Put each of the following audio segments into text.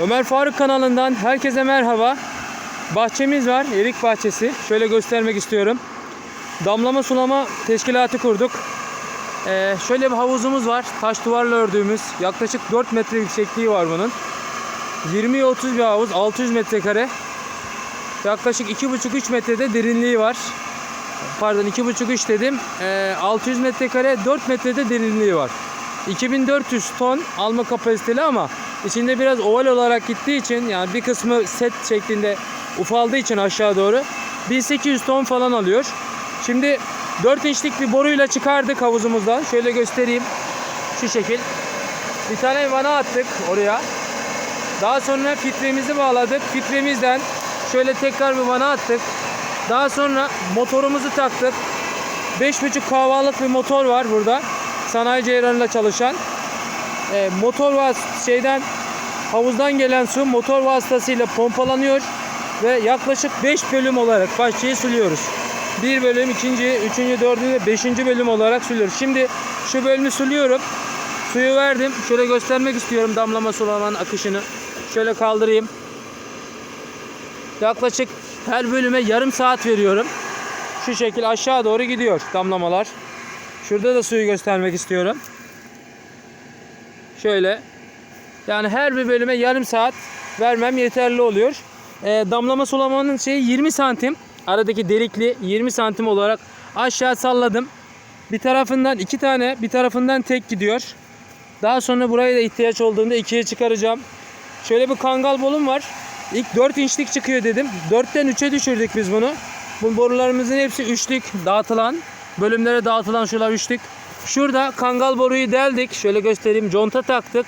Ömer Faruk kanalından herkese merhaba. Bahçemiz var, erik bahçesi. Şöyle göstermek istiyorum. Damlama sulama teşkilatı kurduk. Ee, şöyle bir havuzumuz var. Taş duvarla ördüğümüz. Yaklaşık 4 metre yüksekliği var bunun. 20'ye 30 bir havuz. 600 metrekare. Yaklaşık 2,5-3 metrede derinliği var. Pardon 2,5-3 dedim. Ee, 600 metrekare 4 metrede derinliği var. 2400 ton alma kapasiteli ama içinde biraz oval olarak gittiği için yani bir kısmı set şeklinde ufaldığı için aşağı doğru 1800 ton falan alıyor. Şimdi 4 inçlik bir boruyla çıkardık havuzumuzdan. Şöyle göstereyim. Şu şekil. Bir tane vana attık oraya. Daha sonra filtremizi bağladık. Filtremizden şöyle tekrar bir vana attık. Daha sonra motorumuzu taktık. 5.5 kahvalık bir motor var burada. Sanayi ceyranıyla çalışan. E, motor vas şeyden havuzdan gelen su motor vasıtasıyla pompalanıyor ve yaklaşık 5 bölüm olarak bahçeyi suluyoruz. 1 bölüm, 2. 3. 4. ve 5. bölüm olarak suluyoruz. Şimdi şu bölümü suluyorum. Suyu verdim. Şöyle göstermek istiyorum damlama sulamanın akışını. Şöyle kaldırayım. Yaklaşık her bölüme yarım saat veriyorum. Şu şekil aşağı doğru gidiyor damlamalar. Şurada da suyu göstermek istiyorum. Şöyle. Yani her bir bölüme yarım saat vermem yeterli oluyor. Ee, damlama sulamanın şeyi 20 santim. Aradaki delikli 20 santim olarak aşağı salladım. Bir tarafından iki tane, bir tarafından tek gidiyor. Daha sonra buraya da ihtiyaç olduğunda ikiye çıkaracağım. Şöyle bir kangal bolum var. İlk 4 inçlik çıkıyor dedim. 4'ten 3'e düşürdük biz bunu. Bu borularımızın hepsi üçlük dağıtılan. Bölümlere dağıtılan şuralar üçlük. Şurada kangal boruyu deldik. Şöyle göstereyim. Conta taktık.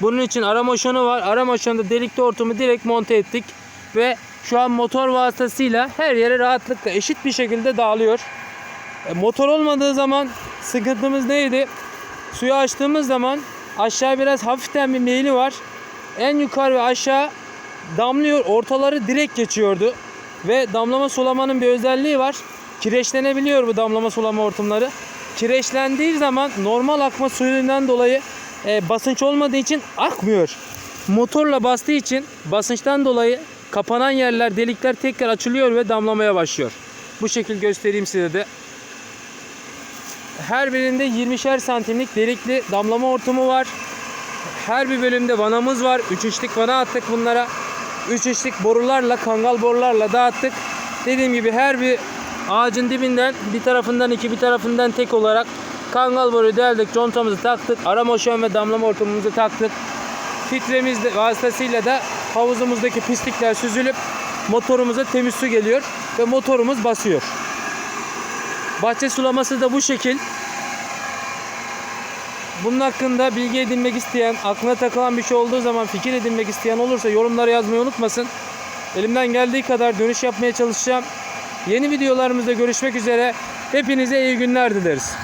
Bunun için ara moşonu var. Ara moşonda delikli hortumu direkt monte ettik. Ve şu an motor vasıtasıyla her yere rahatlıkla eşit bir şekilde dağılıyor. E, motor olmadığı zaman sıkıntımız neydi? Suyu açtığımız zaman aşağı biraz hafiften bir meyili var. En yukarı ve aşağı damlıyor. Ortaları direkt geçiyordu. Ve damlama sulamanın bir özelliği var. Kireçlenebiliyor bu damlama sulama hortumları. Kireçlendiği zaman normal akma suyundan dolayı e, basınç olmadığı için akmıyor. Motorla bastığı için basınçtan dolayı kapanan yerler, delikler tekrar açılıyor ve damlamaya başlıyor. Bu şekil göstereyim size de. Her birinde 20'şer santimlik delikli damlama hortumu var. Her bir bölümde vanamız var. 3 inçlik vana attık bunlara. 3 inçlik borularla, kangal borularla dağıttık. Dediğim gibi her bir ağacın dibinden bir tarafından iki bir tarafından tek olarak kangal boruyu deldik. Contamızı taktık. Ara moşon ve damlama hortumumuzu taktık. Filtremiz vasıtasıyla da havuzumuzdaki pislikler süzülüp motorumuza temiz su geliyor ve motorumuz basıyor. Bahçe sulaması da bu şekil. Bunun hakkında bilgi edinmek isteyen, aklına takılan bir şey olduğu zaman fikir edinmek isteyen olursa yorumlara yazmayı unutmasın. Elimden geldiği kadar dönüş yapmaya çalışacağım. Yeni videolarımızda görüşmek üzere. Hepinize iyi günler dileriz.